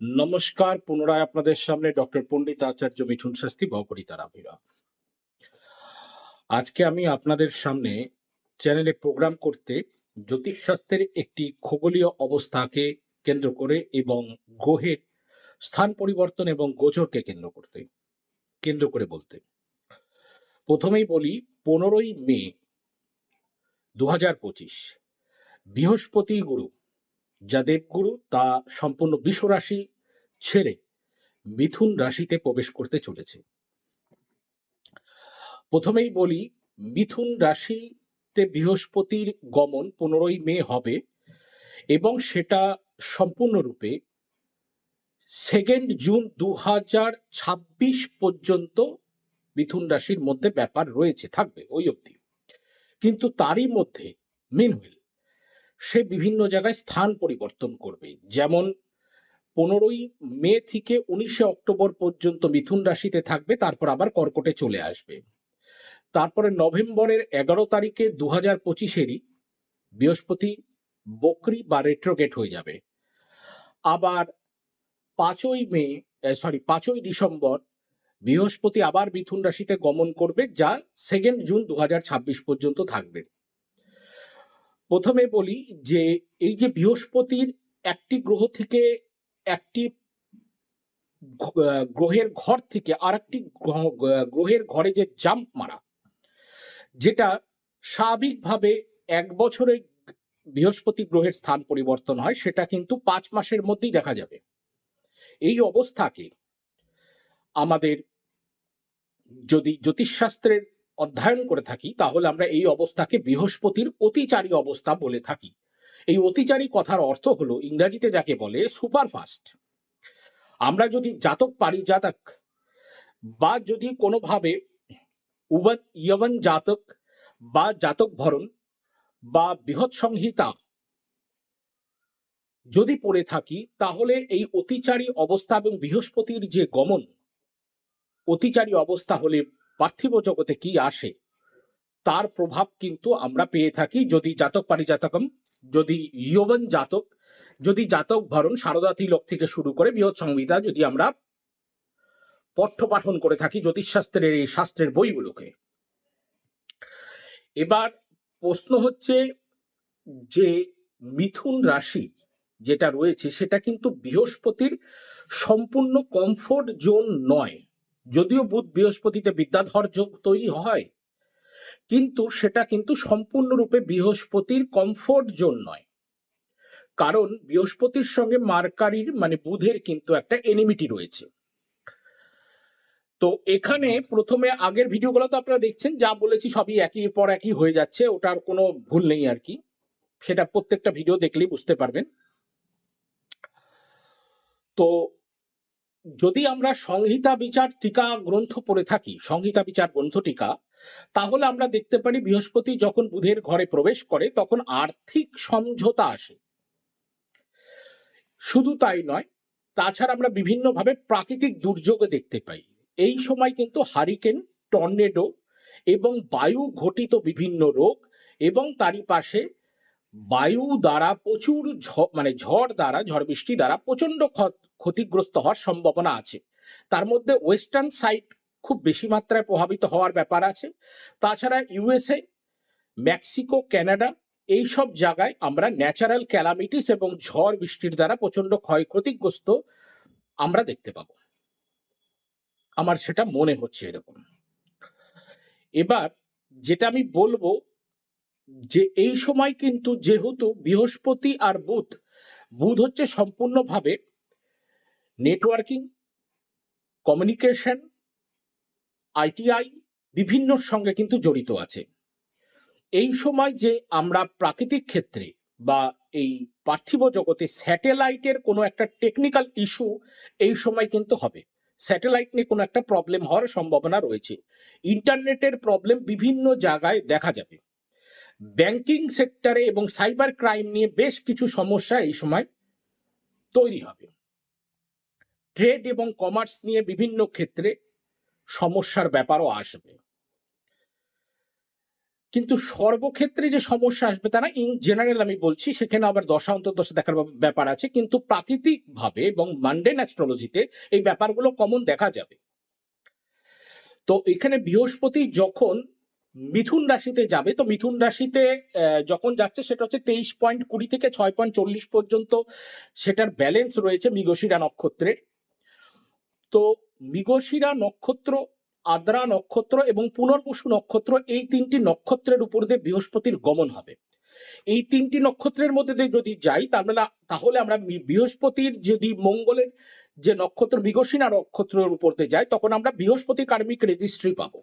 নমস্কার, পুনরায় আপনাদের সামনে ডক্টর পণ্ডিত আচার্য মিঠুন শাস্তি বকরিতার আবিরা আজকে আমি আপনাদের সামনে চ্যানেলে প্রোগ্রাম করতে জ্যোতিষশাস্ত্রের একটি খগোলীয় অবস্থাকে কেন্দ্র করে এবং গ্রহের স্থান পরিবর্তন এবং গোচরকে কেন্দ্র করতে, কেন্দ্র করে বলতে। প্রথমেই বলি, পনেরোই মে দু হাজার পঁচিশ, বৃহস্পতি গুরু যা দেবগুরু তা সম্পূর্ণ বিশ্ব রাশি ছেড়ে মিথুন রাশিতে প্রবেশ করতে চলেছে। প্রথমেই বলি, মিথুন রাশিতে বৃহস্পতির গমন পনেরোই মে হবে এবং সেটা সম্পূর্ণরূপে সেকেন্ড জুন দু হাজার ছাব্বিশ পর্যন্ত মিথুন রাশির মধ্যে ব্যাপার রয়েছে, থাকবে, ওই অবধি। কিন্তু তারই মধ্যে মিনহুইল সে বিভিন্ন জায়গায় স্থান পরিবর্তন করবে। যেমন পনেরোই মে থেকে উনিশে অক্টোবর পর্যন্ত মিথুন রাশিতে থাকবে, তারপর আবার কর্কটে চলে আসবে। তারপরে নভেম্বরের এগারো তারিখে দু হাজার পঁচিশেরই বৃহস্পতি বকরি বা রেট্রোগেট হয়ে যাবে। আবার পাঁচই মে সরি পাঁচই ডিসেম্বর বৃহস্পতি আবার মিথুন রাশিতে গমন করবে, যা সেকেন্ড জুন দু হাজার ছাব্বিশ পর্যন্ত থাকবে। প্রথমে বলি যে এই যে বৃহস্পতির একটি গ্রহ থেকে একটি গ্রহের ঘর থেকে আর একটি গ্রহের ঘরে যে জাম্প মারা, যেটা স্বাভাবিকভাবে এক বছরে বৃহস্পতি গ্রহের স্থান পরিবর্তন হয়, সেটা কিন্তু পাঁচ মাসের মধ্যেই দেখা যাবে। এই অবস্থাকে আমাদের যদি জ্যোতিষশাস্ত্রের অধ্যয়ন করে থাকি, তাহলে আমরা এই অবস্থাকে বৃহস্পতির অতিচারী অবস্থা বলে থাকি। এই অতিচারী কথার অর্থ হলো ইংরাজিতে যাকে বলে সুপারফাস্ট। আমরা যদি জাতক পারি জাতক বা যদি কোনোভাবে উবন জাতক বা জাতক ভরণ বা বৃহৎ সংহিতা যদি পড়ে থাকি, তাহলে এই অতিচারী অবস্থা এবং বৃহস্পতির যে গমন, অতিচারী অবস্থা হলে পার্থিব জগতে কি আসে, তার প্রভাব কিন্তু আমরা পেয়ে থাকি যদি জাতক পারিজাতকম, যদি ইয়বন জাতক, যদি জাতক ভরণ শারদাতি লোক থেকে শুরু করে বৃহৎ সংহিতা যদি আমরা পঠ্য পাঠন করে থাকি জ্যোতিষশাস্ত্রের এই শাস্ত্রের বইগুলোকে। এবার প্রশ্ন হচ্ছে যে মিথুন রাশি যেটা রয়েছে সেটা কিন্তু বৃহস্পতির সম্পূর্ণ কমফোর্ট জোন নয়। যদিও বুধ বৃহস্পতিতে বিদ্যাধর যোগ তৈরি হয়, কিন্তু সেটা কিন্তু সম্পূর্ণরূপে বৃহস্পতির কমফোর্ট জোন নয়। কারণ বৃহস্পতির সঙ্গে মার্কারির মানে বুধের কিন্তু একটা এনিমিটি রয়েছে। তো এখানে প্রথমে আগের ভিডিওগুলো তো আপনারা দেখছেন, যা বলেছি সবই একই পর একই হয়ে যাচ্ছে ওটার কোনো ভুল নেই আর কি। সেটা প্রত্যেকটা ভিডিও দেখলেই বুঝতে পারবেন। তো যদি আমরা সংহিতা বিচার টিকা গ্রন্থ পড়ে থাকি, সংহিতা বিচার গ্রন্থ টিকা, তাহলে আমরা দেখতে পারি বৃহস্পতি যখন বুধের ঘরে প্রবেশ করে, তখন আর্থিক সমঝোতা আসে। শুধু তাই নয়, তাছাড়া আমরা বিভিন্নভাবে প্রাকৃতিক দুর্যোগে দেখতে পাই। এই সময় কিন্তু হারিকেন, টর্নেডো এবং বায়ু ঘটিত বিভিন্ন রোগ এবং তারই পাশে বায়ু দ্বারা প্রচুর মানে ঝড় দ্বারা, ঝড় বৃষ্টি দ্বারা প্রচণ্ড ক্ষত- ক্ষতিগ্রস্ত হওয়ার সম্ভাবনা আছে। তার মধ্যে ওয়েস্টার্ন সাইড খুব বেশি মাত্রায় প্রভাবিত হওয়ার ব্যাপার আছে। তাছাড়া ইউএসএ, মেক্সিকো, ক্যানাডা এই সব জায়গায় আমরা ন্যাচারাল ক্যালামিটিস এবং ঝড় বৃষ্টির দ্বারা প্রচণ্ড ক্ষয়ক্ষতিগ্রস্ত আমরা দেখতে পাবো। আমার সেটা মনে হচ্ছে এরকম। এবার যেটা আমি বলব যে এই সময় কিন্তু যেহেতু বৃহস্পতি আর বুধ বুধ হচ্ছে সম্পূর্ণভাবে নেটওয়ার্কিং, কমিউনিকেশন আইটিআই বিভিন্নর সঙ্গে কিন্তু জড়িত আছে। এই সময় যে আমরা প্রাকৃতিক ক্ষেত্রে বা এই পার্থিব জগতে স্যাটেলাইটের কোনো একটা টেকনিক্যাল ইস্যু এই সময় কিন্তু হবে। স্যাটেলাইট নিয়ে কোনো একটা প্রবলেম হওয়ার সম্ভাবনা রয়েছে। ইন্টারনেটের প্রবলেম বিভিন্ন জায়গায় দেখা যাবে। ব্যাংকিং সেক্টরে এবং সাইবার ক্রাইম নিয়ে বেশ কিছু সমস্যা এই সময় তৈরি হবে। ট্রেড এবং কমার্স নিয়ে বিভিন্ন ক্ষেত্রে সমস্যার ব্যাপারও আসবে। কিন্তু সর্বক্ষেত্রে যে সমস্যা আসবে তা না ইন জেনারেল আমি বলছি, সেখানে আবার দশা অন্তর্দশা দেখার ব্যাপার আছে, কিন্তু প্রাকৃতিক ভাবে এবং মান্ডেন অ্যাস্ট্রোলজিতে এই ব্যাপারগুলো কমন দেখা যাবে। তো এখানে বৃহস্পতি যখন মিথুন রাশিতে যাবে, তো মিথুন রাশিতে যখন যাচ্ছে সেটা হচ্ছে তেইশ পয়েন্ট কুড়ি থেকে ছয় পয়েন্ট চল্লিশ পর্যন্ত সেটার ব্যালেন্স রয়েছে মৃগশিরা নক্ষত্রের। তো মৃগশিরা নক্ষত্র, আদ্রা নক্ষত্র এবং পুনর্বসু নক্ষত্র এই তিনটি নক্ষত্রের উপর দিয়ে বৃহস্পতির গমন হবে। এই তিনটি নক্ষত্রের মধ্যে দিয়ে যদি যাই, তাহলে তাহলে আমরা বৃহস্পতির যদি মঙ্গলের যে নক্ষত্র, মৃগশিরা নক্ষত্রের উপর দিয়ে যাই, তখন আমরা বৃহস্পতি কার্মিক রেজিস্ট্রি পাবো।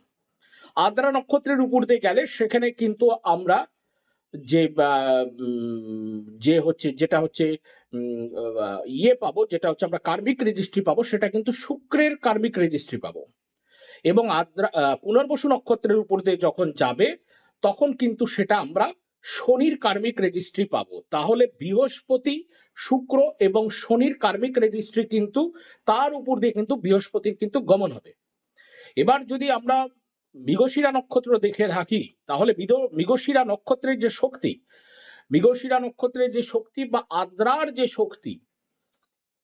আদ্রা নক্ষত্রের উপর দিয়ে গেলে সেখানে কিন্তু আমরা যে যে হচ্ছে যেটা হচ্ছে ইয়ে পাবো, যেটা হচ্ছে আমরা কার্মিক রেজিস্ট্রি পাবো, সেটা কিন্তু শুক্রের কার্মিক রেজিস্ট্রি পাবো। এবং আদ্রা পুনর্বসু নক্ষত্রের উপর দিয়ে যখন যাবে, তখন কিন্তু সেটা আমরা শনির কার্মিক রেজিস্ট্রি পাবো। তাহলে বৃহস্পতি, শুক্র এবং শনির কার্মিক রেজিস্ট্রি কিন্তু তার উপর দিয়ে কিন্তু বৃহস্পতির কিন্তু গমন হবে। এবার যদি আমরা মৃগশিরা নক্ষত্র দেখে থাকি, তাহলে মৃগ- মৃগশিরা নক্ষত্রের যে শক্তি মৃগশিরা নক্ষত্রের যে শক্তি বা আদ্রার যে শক্তি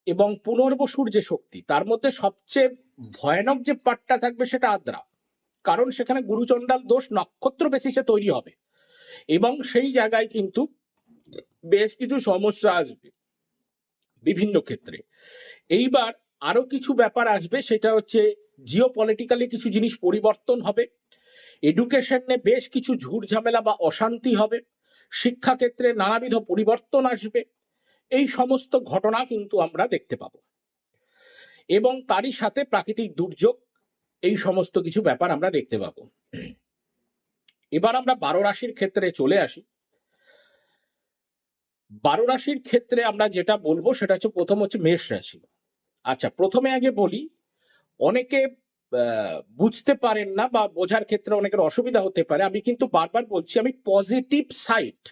এবং পুনর্বসুর যে শক্তি, তার মধ্যে সবচেয়ে ভয়ানক যে পাটটা থাকবে সেটা আদ্রা। কারণ সেখানে গুরুচণ্ডাল দোষ নক্ষত্র বেসিসে তৈরি হবে। এবং সেই জায়গায় কিন্তু বেশ কিছু সমস্যা আসবে বিভিন্ন ক্ষেত্রে। এইবার আরও কিছু ব্যাপার আসবে, সেটা হচ্ছে জিও পলিটিক্যালি কিছু জিনিস পরিবর্তন হবে। এডুকেশনে বেশ কিছু ঝুট ঝামেলা বা অশান্তি হবে। শিক্ষাক্ষেত্রে নানাবিধ পরিবর্তন আসবে। এই সমস্ত ঘটনা কিন্তু আমরা দেখতে পাবো। এবং তারই সাথে প্রাকৃতিক দুর্যোগ, এই সমস্ত কিছু ব্যাপার আমরা দেখতে পাবো। এবার আমরা বারো রাশির ক্ষেত্রে চলে আসি। বারো রাশির ক্ষেত্রে আমরা যেটা বলব সেটা হচ্ছে প্রথম হচ্ছে মেষ রাশি। আচ্ছা প্রথমে আগে বলি, অনেকে বুঝতে পারেন না বা বোঝার ক্ষেত্রে অনেকের অসুবিধা হতে পারে। আমি কিন্তু বারবার বলছি, আমি পজিটিভ সাইড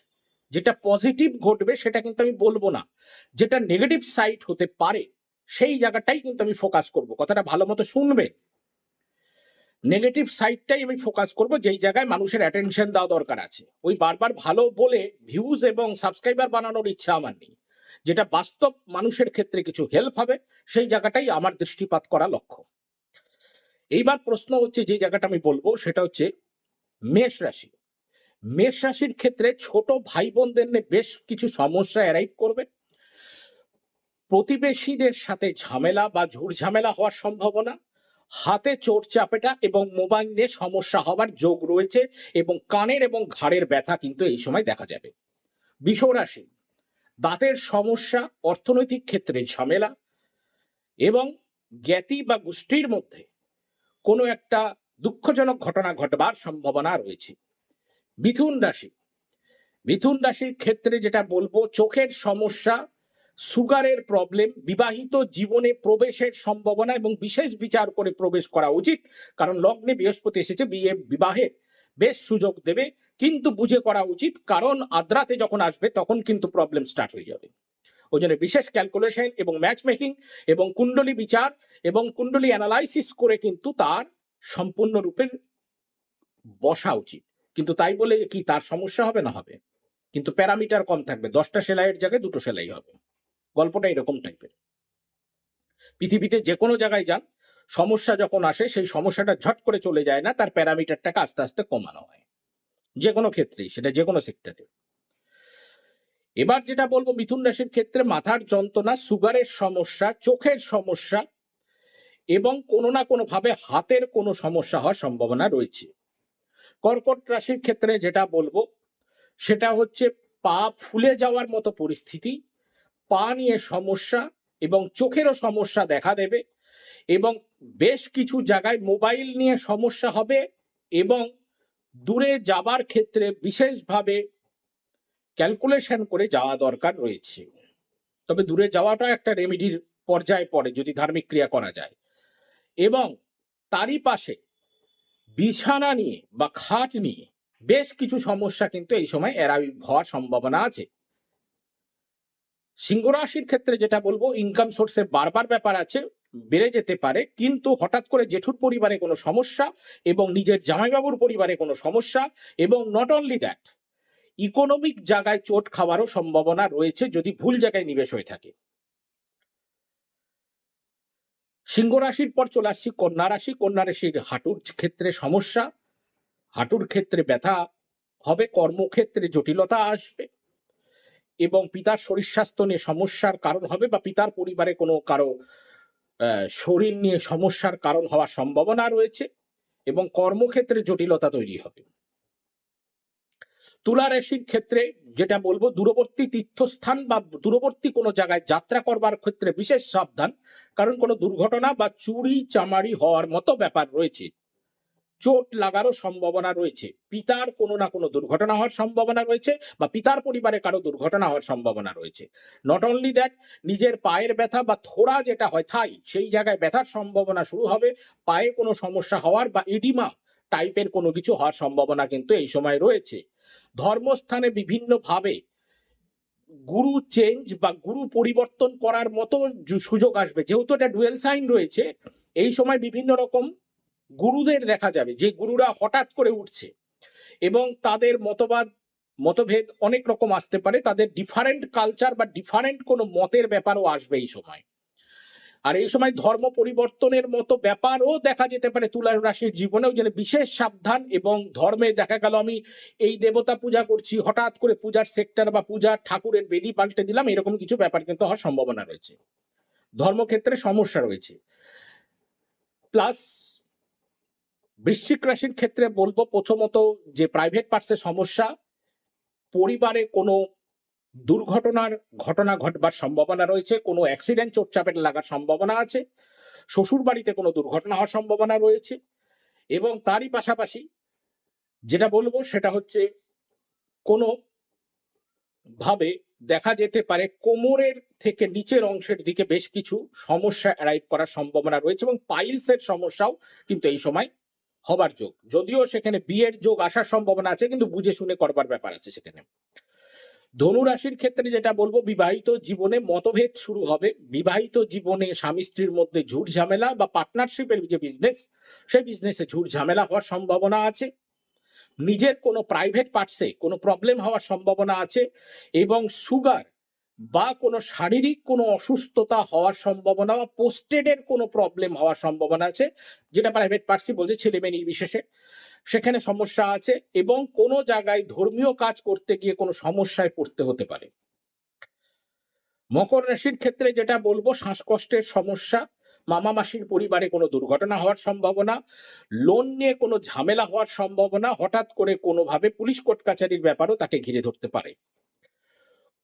যেটা পজিটিভ ঘটবে সেটা কিন্তু আমি বলব না। যেটা নেগেটিভ সাইড হতে পারে, সেই জায়গাটাই কিন্তু আমি ফোকাস করব। কথাটা ভালো মতো শুনবে। নেগেটিভ সাইডটাই আমি ফোকাস করব, যেই জায়গায় মানুষের অ্যাটেনশন দেওয়া দরকার আছে। ওই বারবার ভালো বলে ভিউজ এবং সাবস্ক্রাইবার বানানোর ইচ্ছা আমার নেই। যেটা বাস্তব মানুষের ক্ষেত্রে কিছু হেল্প হবে, সেই জায়গাটাই আমার দৃষ্টিপাত করা লক্ষ্য। এইবার প্রশ্ন হচ্ছে যে জায়গাটা আমি বলব, সেটা হচ্ছে মেষ রাশি। মেষ রাশির ক্ষেত্রে ছোট ভাই বোনদের নিয়ে বেশ কিছু সমস্যা অ্যারাইভ করবে। প্রতিবেশীদের সাথে ঝামেলা বা ঝামেলা হওয়ার সম্ভাবনা, হাতে চোট চাপেটা এবং মোবাইল নিয়ে সমস্যা হওয়ার যোগ রয়েছে এবং কানের এবং ঘাড়ের ব্যথা কিন্তু এই সময় দেখা যাবে। বিষ রাশি, দাঁতের সমস্যা, অর্থনৈতিক ক্ষেত্রে ঝামেলা এবং জ্ঞাতি বা গোষ্ঠীর মধ্যে কোনো একটা দুঃখজনক ঘটনা ঘটবার সম্ভাবনা রয়েছে। মিথুন রাশি। মিথুন রাশির ক্ষেত্রে যেটা বলব, চোখের সমস্যা, সুগারের প্রবলেম, বিবাহিত জীবনে প্রবেশের সম্ভাবনা এবং বিশেষ বিচার করে প্রবেশ করা উচিত। কারণ লগ্নে বৃহস্পতি এসেছে, বিয়ে, বিবাহে বেশ সুযোগ দেবে, কিন্তু বুঝে করা উচিত, কারণ আদ্রাতে যখন আসবে, তখন কিন্তু প্রবলেম স্টার্ট হয়ে যাবে। ওই জন্য বিশেষ ক্যালকুলেশন এবং ম্যাচ মেকিং এবং কুণ্ডলী বিচার এবং কুণ্ডলী অ্যানালাইসিস করে কিন্তু তার সম্পূর্ণরূপে বসা উচিত। কিন্তু তাই বলে কি তার সমস্যা হবে না হবে? কিন্তু প্যারামিটার কম থাকবে। দশটা সেলাইয়ের জায়গায় দুটো সেলাই হবে। গল্পটা এরকম টাইপের পৃথিবীতে যে কোনো জায়গায় যান, সমস্যা যখন আসে, সেই সমস্যাটা ঝট করে চলে যায় না, তার প্যারামিটারটাকে আস্তে আস্তে কমানো হয়। যে কোনো ক্ষেত্রেই, সেটা যে কোনো সেক্টরে এবার যেটা বলব, মিথুন রাশির ক্ষেত্রে মাথার যন্ত্রণা, সুগারের সমস্যা, চোখের সমস্যা এবং কোনো না কোনো ভাবে হাতের কোনো সমস্যা হওয়ার সম্ভাবনা রয়েছে। কর্কট রাশির ক্ষেত্রে যেটা বলব, সেটা হচ্ছে পা ফুলে যাওয়ার মতো পরিস্থিতি, পা নিয়ে সমস্যা এবং চোখেরও সমস্যা দেখা দেবে এবং বেশ কিছু জায়গায় মোবাইল নিয়ে সমস্যা হবে এবং দূরে যাবার ক্ষেত্রে বিশেষভাবে ক্যালকুলেশন করে যাওয়া দরকার রয়েছে। তবে দূরে যাওয়াটা একটা রেমিডির পর্যায়ে পড়ে যদি ধার্মিক ক্রিয়া করা যায়। এবং তারই পাশে বিছানা নিয়ে বা খাট নিয়ে বেশ কিছু সমস্যা কিন্তু এই সময় এরাই হওয়ার সম্ভাবনা আছে। সিংহ রাশির ক্ষেত্রে যেটা বলব ইনকাম সোর্সের বারবার ব্যাপার আছে, বেড়ে যেতে পারে, কিন্তু হঠাৎ করে জেঠুর পরিবারে কোনো সমস্যা এবং নিজের জামাইবাবুর পরিবারে কোনো সমস্যা এবং নট অনলি দ্যাট ইকোনমিক জায়গায় চোট খাওয়ারও সম্ভাবনা রয়েছে যদি ভুল জায়গায় নিবেশ হয়ে থাকে। সিংহ রাশির পর চলে আসছি কন্যা রাশি। কন্যা রাশির হাঁটুর ক্ষেত্রে সমস্যা, হাঁটুর ক্ষেত্রে ব্যথা হবে, কর্মক্ষেত্রে জটিলতা আসবে এবং পিতার শরীর স্বাস্থ্য নিয়ে সমস্যার কারণ হবে বা পিতার পরিবারে কোনো কারও শরীর নিয়ে সমস্যার কারণ হওয়ার সম্ভাবনা রয়েছে এবং কর্মক্ষেত্রে জটিলতা তৈরি হবে। তুলা রাশির ক্ষেত্রে যেটা বলব, দূরবর্তী তীর্থস্থান বা দূরবর্তী কোনো জায়গায় যাত্রা করবার ক্ষেত্রে বিশেষ সাবধান, কারণ কোনো দুর্ঘটনা বা চুরি চামারি হওয়ার মতো ব্যাপার রয়েছে। চোট লাগারও সম্ভাবনা রয়েছে। পিতার কোনো না কোনো দুর্ঘটনা হওয়ার সম্ভাবনা রয়েছে বা পিতার পরিবারে কারও দুর্ঘটনা হওয়ার সম্ভাবনা রয়েছে। নট অনলি দ্যাট নিজের পায়ের ব্যথা বা থোড়া যেটা হয় থাই, সেই জায়গায় ব্যথার সম্ভাবনা শুরু হবে। পায়ে কোনো সমস্যা হওয়ার বা ইডিমা টাইপের কোনো কিছু হওয়ার সম্ভাবনা কিন্তু এই সময় রয়েছে। ধর্মস্থানে বিভিন্নভাবে গুরু চেঞ্জ বা গুরু পরিবর্তন করার মতো সুযোগ আসবে। যেহেতু এটা ডুয়েল সাইন রয়েছে, এই সময় বিভিন্ন রকম গুরুদের দেখা যাবে, যে গুরুরা হঠাৎ করে উঠছে এবং তাদের মতবাদ, মতভেদ অনেক রকম আসতে পারে। তাদের ডিফারেন্ট কালচার বা ডিফারেন্ট কোনো মতের ব্যাপারও আসবে এই সময়। আর এই সময় ধর্ম পরিবর্তনের মতো ব্যাপারও দেখা যেতে পারে তুলা রাশির জীবনেও যেন বিশেষ সাবধান এবং ধর্মে দেখা গেল আমি এই দেবতা পূজা করছি, হঠাৎ করে পূজার সেক্টর বা পূজার ঠাকুরের বেদি পাল্টে দিলাম, এরকম কিছু ব্যাপার কিন্তু হওয়ার সম্ভাবনা রয়েছে। ধর্মক্ষেত্রে সমস্যা রয়েছে। প্লাস বৃশ্চিক রাশির ক্ষেত্রে বলব প্রথমত যে প্রাইভেট পার্টসের সমস্যা, পরিবারে কোনো দুর্ঘটনার ঘটনা ঘটবার সম্ভাবনা রয়েছে, কোনো অ্যাক্সিডেন্ট চোটচাপের লাগার সম্ভাবনা আছে শ্বশুর বাড়িতে কোনো দুর্ঘটনা হওয়ার সম্ভাবনা রয়েছে, এবং তারই পাশাপাশি যেটা বলব সেটা হচ্ছে কোনো ভাবে দেখা যেতে পারে কোমরের থেকে নিচের অংশের দিকে বেশ কিছু সমস্যা অ্যারাইভ করার সম্ভাবনা রয়েছে, এবং পাইলসের সমস্যাও কিন্তু এই সময় হবার যোগ। যদিও সেখানে বিয়ের যোগ আসার সম্ভাবনা আছে, কিন্তু বুঝে শুনে করবার ব্যাপার আছে সেখানে। ধনু রাশির ক্ষেত্রে যেটা বলব, বিবাহিত জীবনে মতভেদ শুরু হবে। বিবাহিত জীবনে স্বামী স্ত্রীর মধ্যে ঝুট ঝামেলা বা পার্টনারশিপের যে বিজনেস সেই বিজনেসে ঝুট ঝামেলা হওয়ার সম্ভাবনা আছে। নিজের কোনো প্রাইভেট পার্টসে কোনো প্রবলেম হওয়ার সম্ভাবনা আছে এবং সুগার বা কোনো শারীরিক কোনো অসুস্থতা হওয়ার সম্ভাবনা বা পোস্টেডের কোনো প্রবলেম হওয়ার সম্ভাবনা আছে, যেটা প্রাইভেট পার্টসই বলছে ছেলে মেয়ে নির্বিশেষে। সেখানে সমস্যা আছে এবং কোনো জায়গায় ধর্মীয় কাজ করতে গিয়ে কোনো সমস্যায় পড়তে হতে পারে। মকর রাশির ক্ষেত্রে যেটা বলব, শ্বাসকষ্টের সমস্যা, মামা মাসির পরিবারে কোনো দুর্ঘটনা হওয়ার সম্ভাবনা লোন নিয়ে কোনো ঝামেলা হওয়ার সম্ভাবনা, হঠাৎ করে কোনোভাবে পুলিশ কোর্ট কাছারির ব্যাপারও তাকে ঘিরে ধরতে পারে।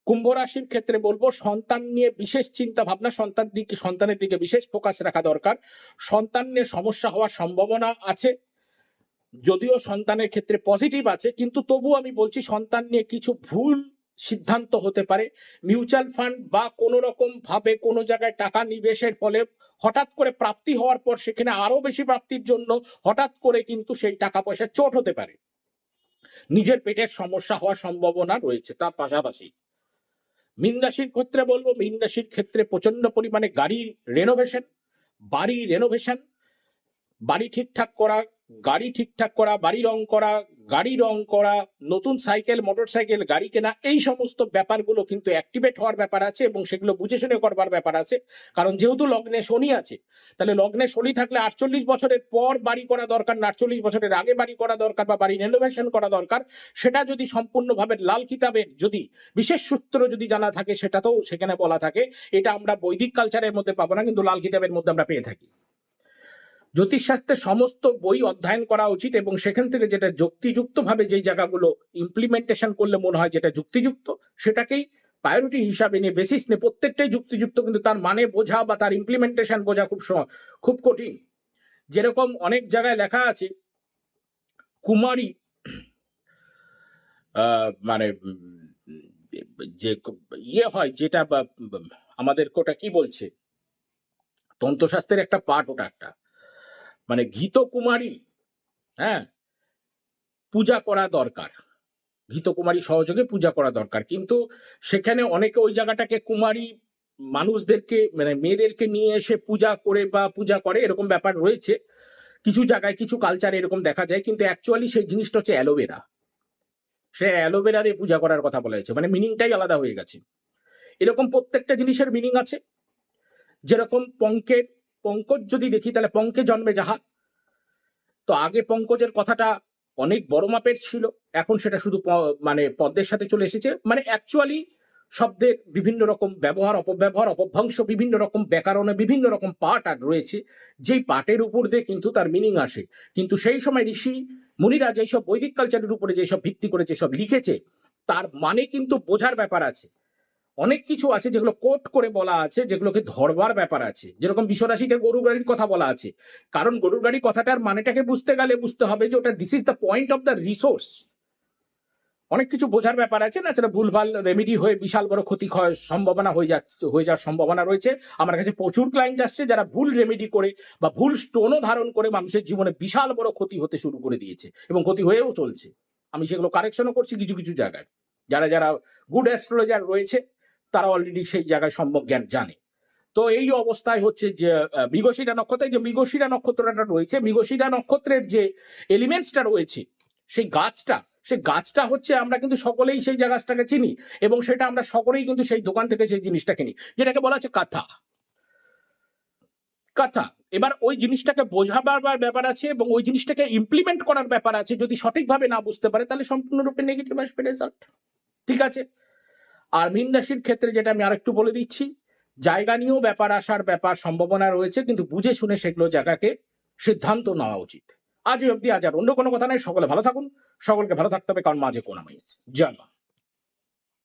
কুম্ভ রাশির ক্ষেত্রে বলব, সন্তান নিয়ে বিশেষ চিন্তা ভাবনা, সন্তান দিকে, সন্তানের দিকে বিশেষ ফোকাস রাখা দরকার। সন্তান নিয়ে সমস্যা হওয়ার সম্ভাবনা আছে যদিও সন্তানের ক্ষেত্রে পজিটিভ আছে, কিন্তু তবু আমি বলছি সন্তান নিয়ে কিছু ভুল সিদ্ধান্ত হতে পারে। মিউচুয়াল ফান্ড বা কোনো রকম ভাবে কোনো জায়গায় টাকা নিবেশের ফলে হঠাৎ করে প্রাপ্তি হওয়ার পর সেখানে আরও বেশি প্রাপ্তির জন্য হঠাৎ করে কিন্তু সেই টাকা পয়সা চোট হতে পারে। নিজের পেটের সমস্যা হওয়ার সম্ভাবনা রয়েছে, তার পাশাপাশি মীন রাশির ক্ষেত্রে বলব, মীন রাশির ক্ষেত্রে প্রচণ্ড পরিমাণে গাড়ি রেনোভেশন বাড়ি রেনোভেশন বাড়ি ঠিকঠাক করা গাড়ি ঠিকঠাক করা, বাড়ি রং করা, গাড়ি রং করা, নতুন সাইকেল মোটর সাইকেল গাড়ি কেনা, এই সমস্ত ব্যাপারগুলো কিন্তু অ্যাক্টিভেট হওয়ার ব্যাপার আছে এবং সেগুলো বুঝে শুনে করবার ব্যাপার আছে। কারণ যেহেতু লগ্নে শনি আছে, তাহলে লগ্নে শনি থাকলে আটচল্লিশ বছরের পর বাড়ি করা দরকার না, আটচল্লিশ বছরের আগে বাড়ি করা দরকার বা বাড়ি রেনোভেশন করা দরকার, সেটা যদি সম্পূর্ণভাবে লাল কিতাবের যদি, বিশেষ সূত্র যদি জানা থাকে সেটা তো সেখানে বলা থাকে, এটা আমরা বৈদিক কালচারের মধ্যে পাবো না, কিন্তু লাল কিতাবের মধ্যে আমরা পেয়ে থাকি। জ্যোতিষশাস্ত্রের সমস্ত বই অধ্যয়ন করা উচিত এবং সেখান থেকে যেটা যুক্তিযুক্তভাবে যেই জায়গাগুলো ইমপ্লিমেন্টেশন করলে মনে হয় যেটা যুক্তিযুক্ত, সেটাকেই প্রায়োরিটি হিসাবে নিয়ে বেসিস নিয়ে প্রত্যেকটাই যুক্তিযুক্ত, কিন্তু তার মানে বোঝা বা তার ইমপ্লিমেন্টেশন বোঝা খুব খুব কঠিন। যেরকম অনেক জায়গায় লেখা আছে, কুমারী মানে যে ইয়ে হয় যেটা আমাদের ওটা কি বলছে? তন্ত্রশাস্ত্রের একটা পার্ট ওটা একটা। মানে ঘিত কুমারী হ্যাঁ পূজা করা দরকার। ঘিত কুমারী সহযোগে পূজা করা দরকার। কিন্তু সেখানে অনেকে ওই জায়গাটাকে কুমারী মানুষদেরকে মানে মেয়েদেরকে নিয়ে এসে পূজা করে বা পূজা করে এরকম ব্যাপার রয়েছে। কিছু জায়গায় কিছু কালচারে এরকম দেখা যায়, কিন্তু অ্যাকচুয়ালি সেই জিনিসটা হচ্ছে অ্যালোভেরা। সে অ্যালোভেরা দিয়ে পূজা করার কথা বলা হয়েছে। মানে মিনিংটাই আলাদা হয়ে গেছে। এরকম প্রত্যেকটা জিনিসের মিনিং আছে। যেরকম পঙ্কের পঙ্কজ যদি দেখি, তাহলে পঙ্কে জন্মে যাহা। তো আগে পঙ্কজের কথাটা অনেক বড় মাপের ছিল, এখন সেটা শুধু মানে পদ্মের সাথে চলে এসেছে। মানে অ্যাকচুয়ালি শব্দের বিভিন্ন রকম ব্যবহার, অপব্যবহার, অপভ্রংশ, বিভিন্ন রকম ব্যাকরণে বিভিন্ন রকম পাঠ আর রয়েছে। যেই পাঠের উপর দিয়ে কিন্তু তার মিনিং আসে। কিন্তু সেই সময় ঋষি, মুনিরা যেসব বৈদিক কালচারের উপরে যেসব ভিত্তি করে যেসব লিখেছে, তার মানে কিন্তু বোঝার ব্যাপার আছে। অনেক কিছু আছে যেগুলো কোট করে বলা আছে, যেগুলোকে ধরবার ব্যাপার আছে। যেরকম বিশ্বরাশিতে গরু গাড়ির কথা বলা আছে। কারণ গরুর গাড়ি কথাটার মানেটাকে বুঝতে গেলে বুঝতে হবে যে ওটা this is the point of the resource অনেক কিছু বোঝার ব্যাপার আছে না সেটা ভুলভাল রেমেডি হয়ে বিশাল বড় ক্ষতি হয়, সম্ভাবনা হয়ে যাচ্ছে, হয়ে যাওয়ার সম্ভাবনা রয়েছে। আমার কাছে প্রচুর ক্লায়েন্ট আসছে যারা ভুল রেমেডি করে বা ভুল স্টোনও ধারণ করে মানুষের জীবনে বিশাল বড় ক্ষতি হতে শুরু করে দিয়েছে এবং ক্ষতি হয়েও চলছে। আমি সেগুলো কারেকশনও করছি কিছু কিছু জায়গায়। যারা যারা গুড অ্যাস্ট্রোলজার রয়েছে তারা অলরেডি সেই জায়গায় সম্ভব জ্ঞান জানে। তো এই অবস্থায় হচ্ছে যে মৃগশিরা নক্ষত্রে যে মৃগশিরা নক্ষত্রটা রয়েছে, মৃগশিরা নক্ষত্রের যে এলিমেন্টসটা রয়েছে, সেই গাছটা সেই গাছটা হচ্ছে আমরা কিন্তু সকলেই সেই গাছটাকে চিনি এবং সেটা আমরা সকলেই কিন্তু সেই দোকান থেকে সেই জিনিসটা কিনি, যেটাকে বলা হচ্ছে কাঁথা। কাঁথা, এবার ওই জিনিসটাকে বোঝাবার ব্যাপার আছে এবং ওই জিনিসটাকে ইমপ্লিমেন্ট করার ব্যাপার আছে, যদি সঠিকভাবে না বুঝতে পারে, তাহলে সম্পূর্ণরূপে নেগেটিভ আসবে রেজাল্ট ঠিক আছে? আর মীন রাশির ক্ষেত্রে যেটা আমি আরেকটু বলে দিচ্ছি, জায়গা নিয়েও ব্যাপার আসার ব্যাপার সম্ভাবনা রয়েছে, কিন্তু বুঝে শুনে সেগুলো জায়গাকে সিদ্ধান্ত নেওয়া উচিত। আজ অব্দি আজ আর অন্য কোনো কথা নাই, সকলে ভালো থাকুন, সকলকে ভালো থাকতে হবে, কারণ মাঝে কোন আমি জয়